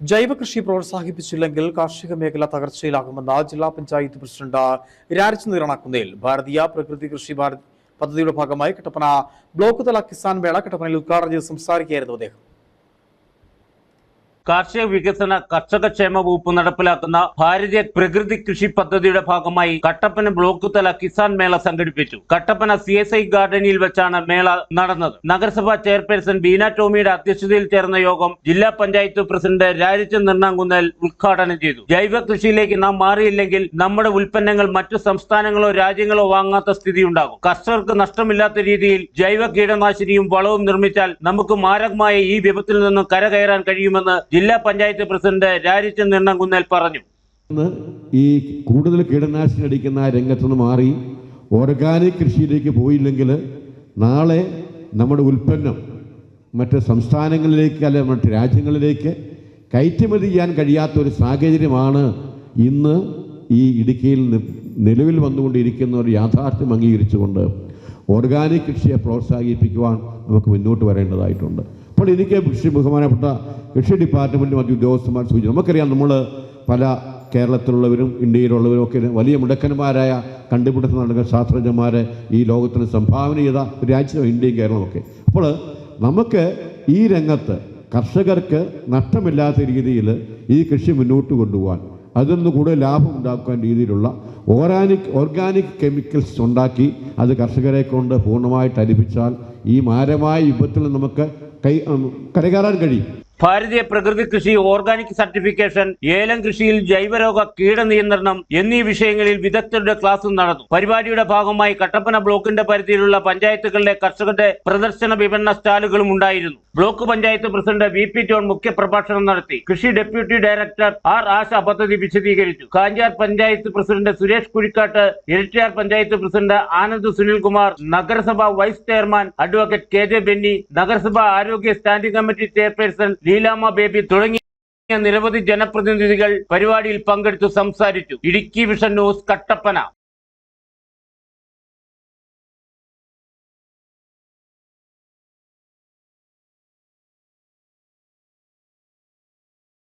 ജൈവ കൃഷി പ്രോത്സാഹിപ്പിച്ചില്ലെങ്കിൽ കാർഷിക മേഖല തകർച്ചയിലാകുമെന്ന് ജില്ലാ പഞ്ചായത്ത് പ്രസിഡന്റ് രാജ് നിറണക്കുന്നേൽ ഭാരതീയ പ്രകൃതി കൃഷി ഭാരത് പദ്ധതിയുടെ ഭാഗമായി കട്ടപ്പന ബ്ലോക്ക് തല കിസാൻ മേള കട്ടപ്പനയിൽ ഉദ്ഘാടനം ചെയ്ത് സംസാരിക്കുകയായിരുന്നു അദ്ദേഹം. കാർഷിക വികസന കർഷക ക്ഷേമ വകുപ്പ് നടപ്പിലാക്കുന്ന ഭാരതീയ പ്രകൃതി കൃഷി പദ്ധതിയുടെ ഭാഗമായി കട്ടപ്പന ബ്ലോക്ക് തല കിസാൻ മേള സംഘടിപ്പിച്ചു. കട്ടപ്പന സി എസ് ഐ ഗാർഡനിൽ വെച്ചാണ് മേള നടന്നത്. നഗരസഭാ ചെയർപേഴ്സൺ ബീന ടോമിയുടെ അധ്യക്ഷതയിൽ ചേർന്ന യോഗം ജില്ലാ പഞ്ചായത്ത് പ്രസിഡന്റ് രാജചന്ദ്രൻ നിർണാങ്കുന്നൽ ഉദ്ഘാടനം ചെയ്തു. ജൈവ കൃഷിയിലേക്ക് നാം മാറിയില്ലെങ്കിൽ നമ്മുടെ ഉൽപ്പന്നങ്ങൾ മറ്റു സംസ്ഥാനങ്ങളോ രാജ്യങ്ങളോ വാങ്ങാത്ത സ്ഥിതി ഉണ്ടാകും. കർഷകർക്ക് നഷ്ടമില്ലാത്ത രീതിയിൽ ജൈവ കീടനാശിനിയും വളവും നിർമ്മിച്ചാൽ നമുക്ക് മാരകമായ ഈ വിപത്തിൽ നിന്നും കരകയറാൻ കഴിയുമെന്ന് ജില്ലാ പഞ്ചായത്ത് പ്രസിഡന്റ് രാജചന്ദ് നിർണാങ്കുന്നൽ പറഞ്ഞു. ഈ കൂടുതൽ കീടനാശിനി അടിക്കുന്ന രംഗത്ത് രംഗത്തുനിന്ന് മാറി ഓർഗാനിക് കൃഷിയിലേക്ക് പോയില്ലെങ്കിൽ നാളെ നമ്മുടെ ഉൽപ്പന്നം മറ്റ് സംസ്ഥാനങ്ങളിലേക്ക് അല്ലെ മറ്റ് രാജ്യങ്ങളിലേക്ക് കയറ്റുമതി ചെയ്യാൻ കഴിയാത്ത ഒരു സാഹചര്യമാണ് ഇന്ന് ഈ ഇടുക്കിയിൽ നിലവിൽ വന്നുകൊണ്ടിരിക്കുന്ന ഒരു യാഥാർത്ഥ്യം അംഗീകരിച്ചുകൊണ്ട് ഓർഗാനിക് കൃഷിയെ പ്രോത്സാഹിപ്പിക്കുവാൻ നമുക്ക് മുന്നോട്ട് വരേണ്ടതായിട്ടുണ്ട്. അപ്പോൾ എനിക്ക് കൃഷി ബഹുമാനപ്പെട്ട കൃഷി ഡിപ്പാർട്ട്മെന്റ് മറ്റു ഉദ്യോഗസ്ഥന്മാർ സൂചിച്ചു നമുക്കറിയാം നമ്മൾ പല കേരളത്തിലുള്ളവരും ഇന്ത്യയിലുള്ളവരും ഒക്കെ വലിയ മുടക്കന്മാരായ കണ്ടുപിടുത്തം നടക്കുന്ന ശാസ്ത്രജ്ഞന്മാരെ ഈ ലോകത്തിന് സംഭാവന ചെയ്ത രാജ്യം ഇന്ത്യയും കേരളമൊക്കെ അപ്പോൾ നമുക്ക് ഈ രംഗത്ത് കർഷകർക്ക് നഷ്ടമില്ലാത്ത രീതിയിൽ ഈ കൃഷി മുന്നോട്ട് കൊണ്ടുപോകാൻ അതിൽ നിന്ന് കൂടുതൽ ലാഭം ഉണ്ടാക്കാൻ രീതിയിലുള്ള ഓർഗാനിക് ഓർഗാനിക് കെമിക്കൽസ് ഉണ്ടാക്കി അത് കർഷകരെ കൊണ്ട് പൂർണമായിട്ട് അരിപ്പിച്ചാൽ ഈ മാരമായ വിപത്തിൽ നമുക്ക് കൈ ഉം, കരകയറാൻ കഴിയും ഭാരതീയ പ്രകൃതി കൃഷി ഓർഗാനിക് സർട്ടിഫിക്കേഷൻ ഏലം കൃഷിയിൽ ജൈവരോഗ കീടനിയന്ത്രണം എന്നീ വിഷയങ്ങളിൽ വിദഗ്ധരുടെ ക്ലാസും നടന്നു. പരിപാടിയുടെ ഭാഗമായി കട്ടപ്പന ബ്ലോക്കിന്റെ പരിധിയിലുള്ള പഞ്ചായത്തുകളിലെ കർഷകരുടെ പ്രദർശന വിപണന സ്റ്റാളുകളും ഉണ്ടായിരുന്നു. Block panchayat president V P John മുഖ്യപ്രഭാഷണം നടത്തി. കൃഷി ഡെപ്യൂട്ടി ഡയറക്ടർ ആർ ആശ പദ്ധതി വിശദീകരിച്ചു. കാഞ്ചാർ പഞ്ചായത്ത് പ്രസിഡന്റ് സുരേഷ് കുഴിക്കാട്ട് ഇരട്ടിയാർ പഞ്ചായത്ത് പ്രസിഡന്റ് ആനന്ദ് സുനിൽകുമാർ നഗരസഭ vice chairman advocate K J Benny നഗരസഭ ആരോഗ്യ standing committee chairperson Leelamma Baby തുടങ്ങി നിരവധി ജനപ്രതിനിധികൾ പരിപാടിയിൽ പങ്കെടുത്തു സംസാരിച്ചു. Idukki vision news Kattappana.